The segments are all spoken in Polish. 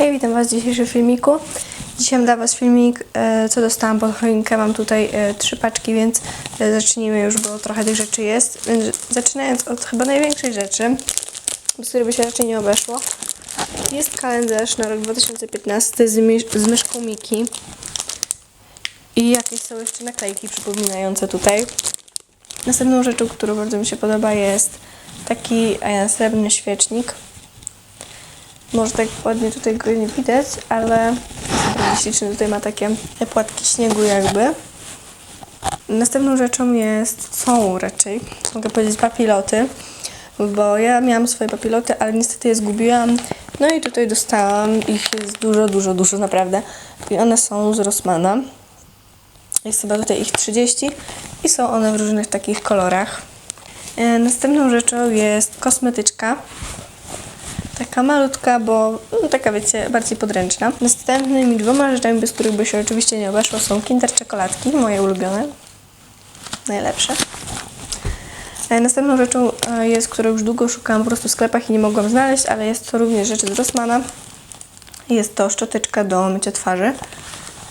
Hej, witam Was w dzisiejszym filmiku. Dzisiaj mam dla Was filmik, e, co dostałam pod choinkę. Mam tutaj e, trzy paczki, więc e, zacznijmy już, bo trochę tych rzeczy jest. Zaczynając od chyba największej rzeczy, bez której by się raczej nie obeszło. Jest kalendarz na rok 2015 z, z myszką Miki. I jakieś są jeszcze naklejki przypominające tutaj. Następną rzeczą, która bardzo mi się podoba jest taki srebrny świecznik. Może tak ładnie tutaj go nie widać, ale śliczny. Tutaj ma takie płatki śniegu jakby. Następną rzeczą jest, są raczej, mogę powiedzieć papiloty, bo ja miałam swoje papiloty, ale niestety je zgubiłam. No i tutaj dostałam, ich jest dużo, dużo, dużo naprawdę. I one są z Rossmana. Jest chyba tutaj ich 30 i są one w różnych takich kolorach. E, Następną rzeczą jest kosmetyczka. Taka malutka, bo no, taka wiecie, bardziej podręczna. Następnymi dwoma rzeczami, bez których by się oczywiście nie obeszło, są Kinder czekoladki, moje ulubione. Najlepsze. E, Następną rzeczą e, jest, którą już długo szukałam po prostu w sklepach i nie mogłam znaleźć, ale jest to również rzecz z Rossmana. Jest to szczoteczka do mycia twarzy.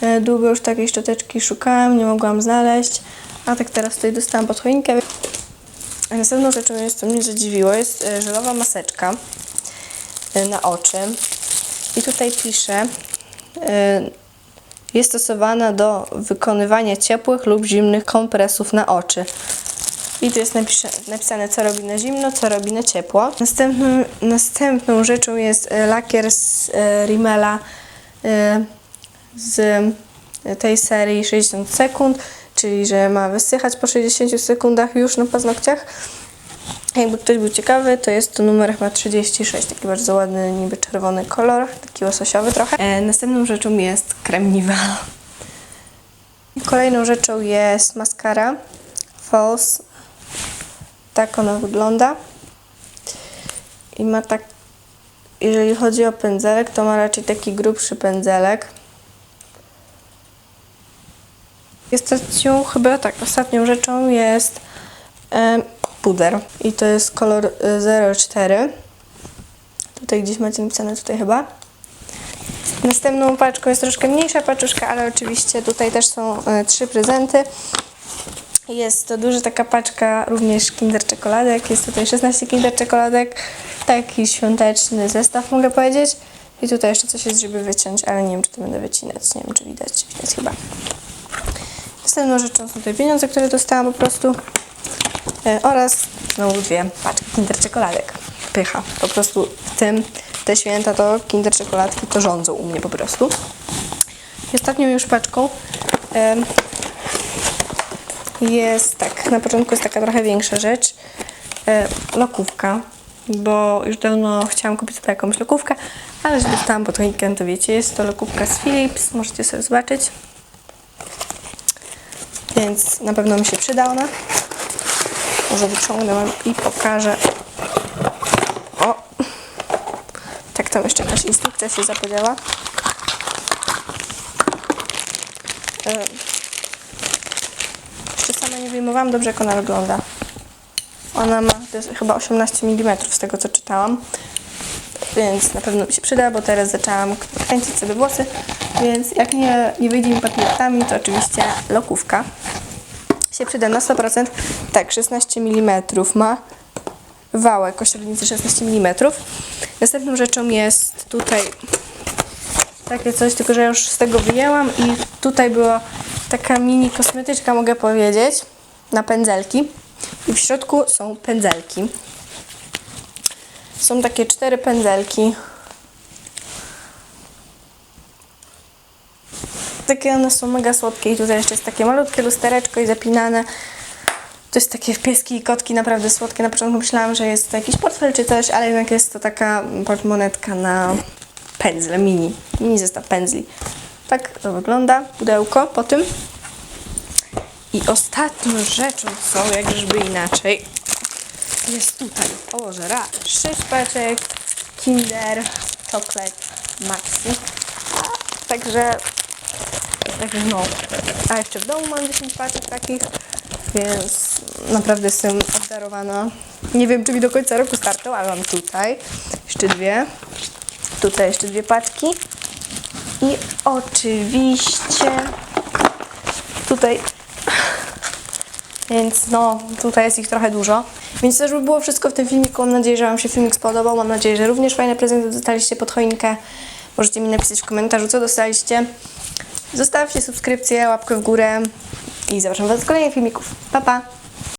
E, Długo już takiej szczoteczki szukałam, nie mogłam znaleźć, a tak teraz tutaj dostałam pod choinkę. Następną rzeczą jest, co mnie zadziwiło, jest żelowa maseczka na oczy. I tutaj pisze, e, jest stosowana do wykonywania ciepłych lub zimnych kompresów na oczy. I tu jest napisane, co robi na zimno, co robi na ciepło. Następną, następną rzeczą jest e, lakier z Rimmela z tej serii 60 sekund, czyli że ma wysychać po 60 sekundach już na paznokciach. Jakby ktoś był ciekawy, to jest to numer chyba 36, taki bardzo ładny, niby czerwony kolor, taki łososiowy trochę. E, następną rzeczą jest krem Nivea. Kolejną rzeczą jest maskara False. Tak ona wygląda. I ma tak, jeżeli chodzi o pędzelek, to ma raczej taki grubszy pędzelek. Jest ostatnią, chyba tak, ostatnią rzeczą jest e, puder. I to jest kolor e, 04. Tutaj gdzieś macie napisane, tutaj chyba. Następną paczką jest troszkę mniejsza paczuszka, ale oczywiście tutaj też są e, trzy prezenty. Jest to duża taka paczka również kinder czekoladek. Jest tutaj 16 kinder czekoladek. Taki świąteczny zestaw mogę powiedzieć. I tutaj jeszcze coś jest, żeby wyciąć, ale nie wiem, czy to będę wycinać. Nie wiem, czy widać. Widać chyba. Następną rzeczą są tutaj pieniądze, które dostałam po prostu. E, oraz znowu dwie paczki kinder czekoladek. Pycha. Po prostu w tym, te święta to kinder czekoladki to rządzą u mnie po prostu. I ostatnią już paczką jest tak, na początku jest taka trochę większa rzecz. E, lokówka, bo już dawno chciałam kupić sobie jakąś lokówkę, ale że dostałam pod choinkę, to wiecie, jest to lokówka z Philips, możecie sobie zobaczyć. Więc na pewno mi się przyda ona. Może wyciągnę wam i pokażę. O! Tak, tam jeszcze jakaś instrukcja się zapodziała. Jeszcze sama nie wyjmowałam dobrze, jak ona wygląda. Ona ma chyba 18 mm z tego, co czytałam. Więc na pewno mi się przyda, bo teraz zaczęłam kręcić sobie włosy. Więc jak nie, nie wyjdzie mi papierkami, to oczywiście lokówka się przyda na 100%. Tak, 16 mm ma wałek o średnicy 16 mm. Następną rzeczą jest tutaj takie coś, tylko że już z tego wyjęłam i tutaj była taka mini kosmetyczka, mogę powiedzieć, na pędzelki. I w środku są pędzelki. Są takie cztery pędzelki. Takie one są mega słodkie i tutaj jeszcze jest takie malutkie lustereczko i zapinane. To jest takie pieski i kotki naprawdę słodkie. Na początku myślałam, że jest to jakiś portfel czy coś, ale jednak jest to taka portmonetka na pędzle, mini, mini zestaw pędzli. Tak to wygląda, pudełko po tym. I ostatnią rzeczą, co jakżeby inaczej, jest tutaj, o Boże, raz, sześć paczek Kinder Chocolate Maxi. Także, także no. A jeszcze w domu mam 10 paczek takich, więc naprawdę jestem obdarowana. Nie wiem, czy mi do końca roku starczą, ale mam tutaj jeszcze dwie. Tutaj jeszcze dwie paczki. I oczywiście tutaj więc no, tutaj jest ich trochę dużo. Więc już by było wszystko w tym filmiku. Mam nadzieję, że Wam się filmik spodobał. Mam nadzieję, że również fajne prezenty dostaliście pod choinkę. Możecie mi napisać w komentarzu, co dostaliście. Zostawcie subskrypcję, łapkę w górę i zapraszam Was do kolejnych filmików. Pa, pa!